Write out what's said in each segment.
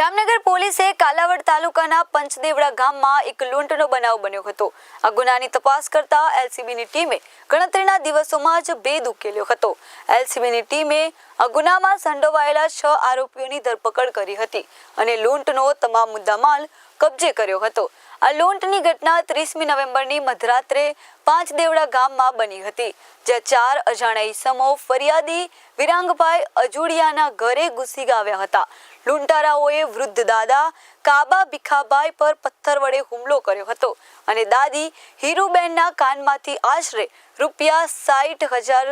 જામનગર પોલીસે કાલાવડ તાલુકાના પંચદેવડા ગામમાં એક લૂંટનો બનાવ બન્યો હતો. આ ગુનાની તપાસ કરતા એલસીબીની ટીમે ગણતરીના દિવસોમાં જ ભેદ ઉકેલ્યો હતો. એલસીબીની ટીમે આ ગુનામાં સંડોવાયેલા છ આરોપીઓની ધરપકડ કરી હતી અને લૂંટનો તમામ મુદ્દામાલ કબજે કર્યો હતો. આ લૂંટની ઘટના ત્રીસમી નવેમ્બરની મધરાત્રે પાંચ દેવડા ગામમાં બની હતી, જ્યાં ચાર અજાણ્યા ઈસમો ફરિયાદી વિરાંગભાઈ અજુડિયાના ઘરે ઘૂસી આવ્યા હતા. લૂંટારાઓએ વૃદ્ધ દાદા કાબા ભીખાભાઈ પર પથ્થર વડે હુમલો કર્યો હતો અને દાદી હીરુબેનના કાનમાંથી આશરે રૂપિયા સાઠ હજાર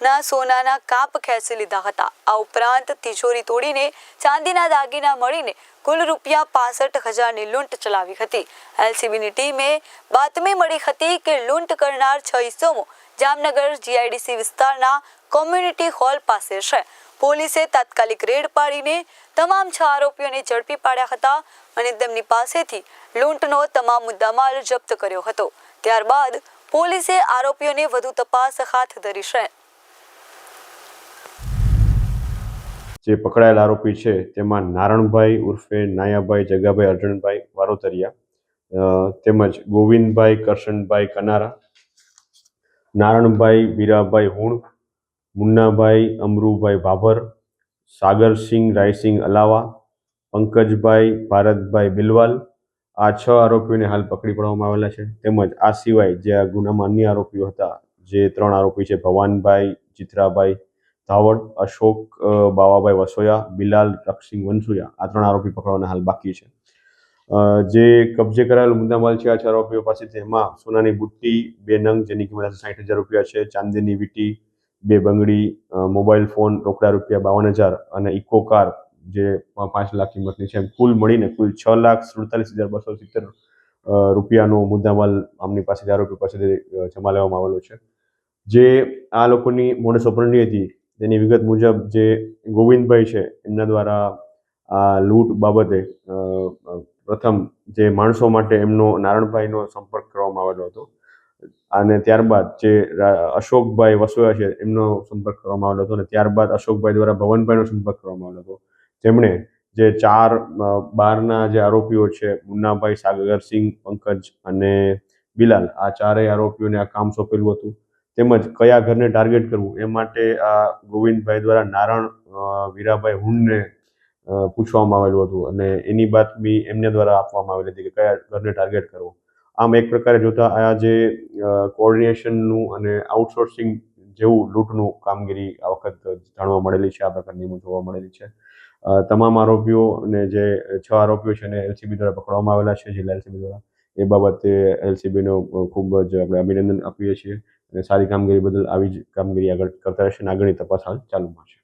ના સોનાના કાપ ખેંચી લીધા હતા. આ ઉપરાંત તિજોરી તોડીને ચાંદીના દાગીના મળીને કુલ રૂપિયા પાસઠ હજારની લૂંટ ચલાવી હતી. એલસીબીની ટીમે બાતમી મળી હતી કે લૂંટ કરનાર છ ઇસમો જામનગર જીઆઈડીસી વિસ્તારના કોમ્યુનિટી હોલ પાસે છે. પોલીસે તાત્કાલિક રેડ પાડીને તમામ છ આરોપીઓને ઝડપી પાડ્યા હતા અને તેમની પાસેથી લૂંટનો તમામ મુદ્દામાલ જપ્ત કર્યો હતો. ત્યારબાદ પોલીસે આરોપીઓને વધુ તપાસ હાથ ધરી છે. જે પકડાયેલ આરોપી છે, તેમાં નારણભાઈ ઉર્ફે નાયાભાઈ જગાભાઈ અર્જણભાઈ વારોતરિયા તેમજ ગોવિંદભાઈ કરશનભાઈ કનારા, નારણભાઈ વીરાભાઈ હુણ, મુન્નાભાઈ અમરુભાઈ ભાભર, સાગરસિંહ રાયસિંહ અલાવા, પંકજભાઈ ભારતભાઈ બિલવાલ, આ છ આરોપીઓને હાલ પકડી પાડવામાં આવેલા છે. તેમજ આ સિવાય જે આ ગુનામાં અન્ય આરોપીઓ હતા, જે ત્રણ આરોપી છે, ભવાનભાઈ ચિત્રાભાઈ ધાવડ અશોક બાવાભાઈ વસોયા, બિલાલ રક્ષિંગ વનસુયા આ ત્રણ આરોપી પકડવાના હાલ બાકી છે. જે કબજે કરાયેલ મુદ્દામાલ છે આ ચાર આરોપીઓ પાસેથી એમાં સોનાની બુટ્ટી, બે નંગ, જેની કિંમત સાઠ હજાર રૂપિયા છે, ચાંદીની વીટી, બે બંગડી મોબાઈલ ફોન રોકડા રૂપિયા બાવન હજાર અને ઇકો કાર જે પાંચ લાખ કિંમતની છે કુલ મળીને કુલ છ લાખ સુડતાલીસ હજાર બસો સિત્તેર રૂપિયાનો મુદ્દામાલ આમની પાસેથી આરોપી પાસેથી જમા લેવામાં આવેલો છે. જે આ લોકોની મોડસ ઓપરણી હતી તેની વિગત મુજબ જે ગોવિંદભાઈ છે, એમના દ્વારા આ લૂંટ બાબતે પ્રથમ જે માણસો માટે એમનો નારણભાઈનો સંપર્ક કરવામાં આવેલો હતો. અને ત્યારબાદ જે અશોકભાઈ વસોયા છે, એમનો સંપર્ક કરવામાં આવેલો હતો. અને ત્યારબાદ અશોકભાઈ દ્વારા ભવનભાઈનો સંપર્ક કરવામાં આવેલો હતો. જેમણે જે ચાર બારના જે આરોપીઓ છે, મુન્નાભાઈ, સાગરસિંહ, પંકજ અને બિલાલ, આ ચારેય આરોપીઓને આ કામ સોંપેલું હતું. તેમજ કયા ઘરને ટાર્ગેટ કરવું એ માટે આ ગોવિંદભાઈ દ્વારા નારણ વીરાભાઈ હુંડને પૂછવામાં આવેલું હતું અને એની બાતમી એમને દ્વારા આપવામાં આવેલી હતી કે કયા ઘરને ટાર્ગેટ કરવું. આમ એક પ્રકારે જોતા આ જે કોઓર્ડિનેશનનું અને આઉટસોર્સિંગ જેવું લૂંટનું કામગીરી આ વખત જાણવા મળેલી છે, આ પ્રકારની જોવા મળેલી છે. તમામ આરોપીઓ અને જે છ આરોપીઓ છે એને એલસીબી દ્વારા પકડવામાં આવેલા છે, જિલ્લા એલસીબી દ્વારા. એ બાબતે એલસીબીનો ખૂબ જ આપણે અભિનંદન આપીએ છીએ. અને સારી કામગીરી બદલ આવી જ કામગીરી આગળ કરતા રહેશે અને આગળની તપાસ હાલ ચાલુમાં છે.